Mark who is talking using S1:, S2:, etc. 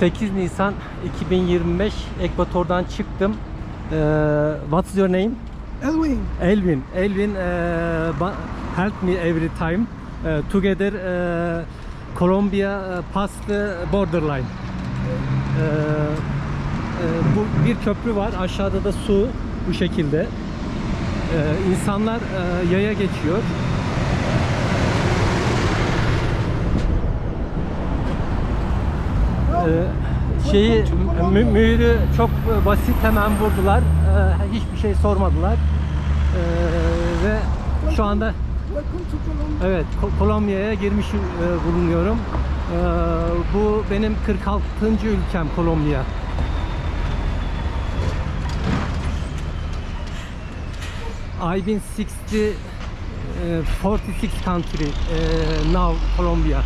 S1: 8 Nisan 2025 Ekvator'dan çıktım. Ee, what's your name?
S2: Elwin.
S1: Elvin. Elvin uh, help me every time. Uh, together uh, Colombia uh, past the borderline. Ee, e, bu bir köprü var. Aşağıda da su bu şekilde. Ee, insanlar e, yaya geçiyor. Şeyi mü- mühürü çok basit hemen vurdular. Ee, hiçbir şey sormadılar. Ee, ve şu anda evet Ko- Kolombiya'ya girmiş e, bulunuyorum. Ee, bu benim 46. ülkem Kolombiya. I've been 60 uh, 46 country uh, now Colombia.